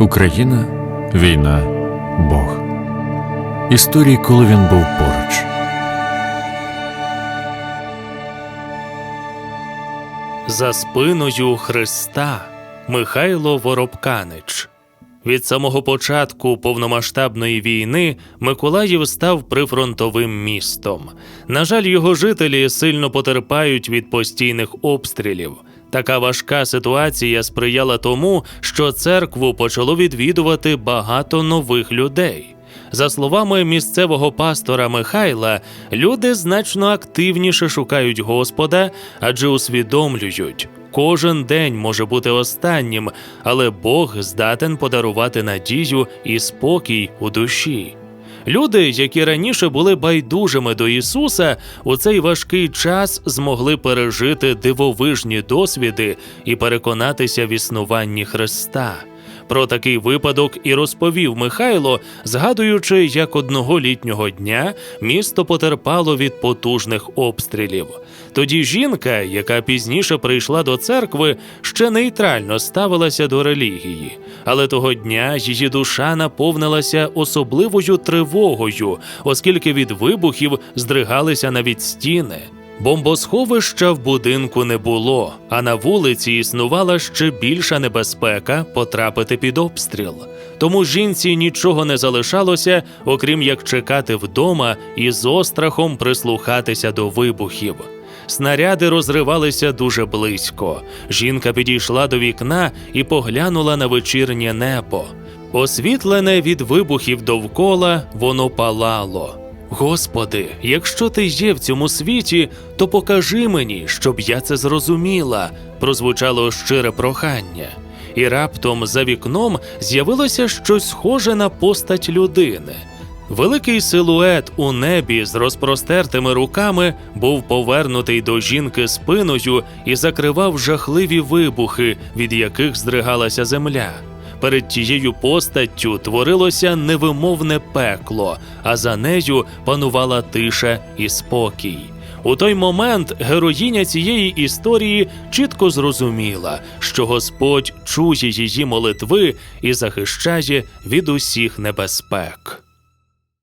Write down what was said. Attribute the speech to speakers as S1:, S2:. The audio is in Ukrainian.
S1: Україна, війна, Бог. Історії, коли він був поруч.
S2: За спиною Христа Михайло Воробканич. Від самого початку повномасштабної війни Миколаїв став прифронтовим містом. На жаль, його жителі сильно потерпають від постійних обстрілів. Така важка ситуація сприяла тому, що церкву почало відвідувати багато нових людей. За словами місцевого пастора Михайла, люди значно активніше шукають Господа, адже усвідомлюють, кожен день може бути останнім, але Бог здатен подарувати надію і спокій у душі. Люди, які раніше були байдужими до Ісуса, у цей важкий час змогли пережити дивовижні досвіди і переконатися в існуванні Христа. Про такий випадок і розповів Михайло, згадуючи, як одного літнього дня місто потерпало від потужних обстрілів. Тоді жінка, яка пізніше прийшла до церкви, ще нейтрально ставилася до релігії, але того дня її душа наповнилася особливою тривогою, оскільки від вибухів здригалися навіть стіни. Бомбосховища в будинку не було, а на вулиці існувала ще більша небезпека потрапити під обстріл. Тому жінці нічого не залишалося, окрім як чекати вдома і з острахом прислухатися до вибухів. Снаряди розривалися дуже близько. Жінка підійшла до вікна і поглянула на вечірнє небо. Освітлене від вибухів довкола, воно палало. Господи, якщо ти є в цьому світі, то покажи мені, щоб я це зрозуміла, прозвучало щире прохання. І раптом за вікном з'явилося щось схоже на постать людини. Великий силует у небі з розпростертими руками був повернутий до жінки спиною і закривав жахливі вибухи, від яких здригалася земля. Перед тією постаттю творилося невимовне пекло, а за нею панувала тиша і спокій. У той момент героїня цієї історії чітко зрозуміла, що Господь чує її молитви і захищає від усіх небезпек.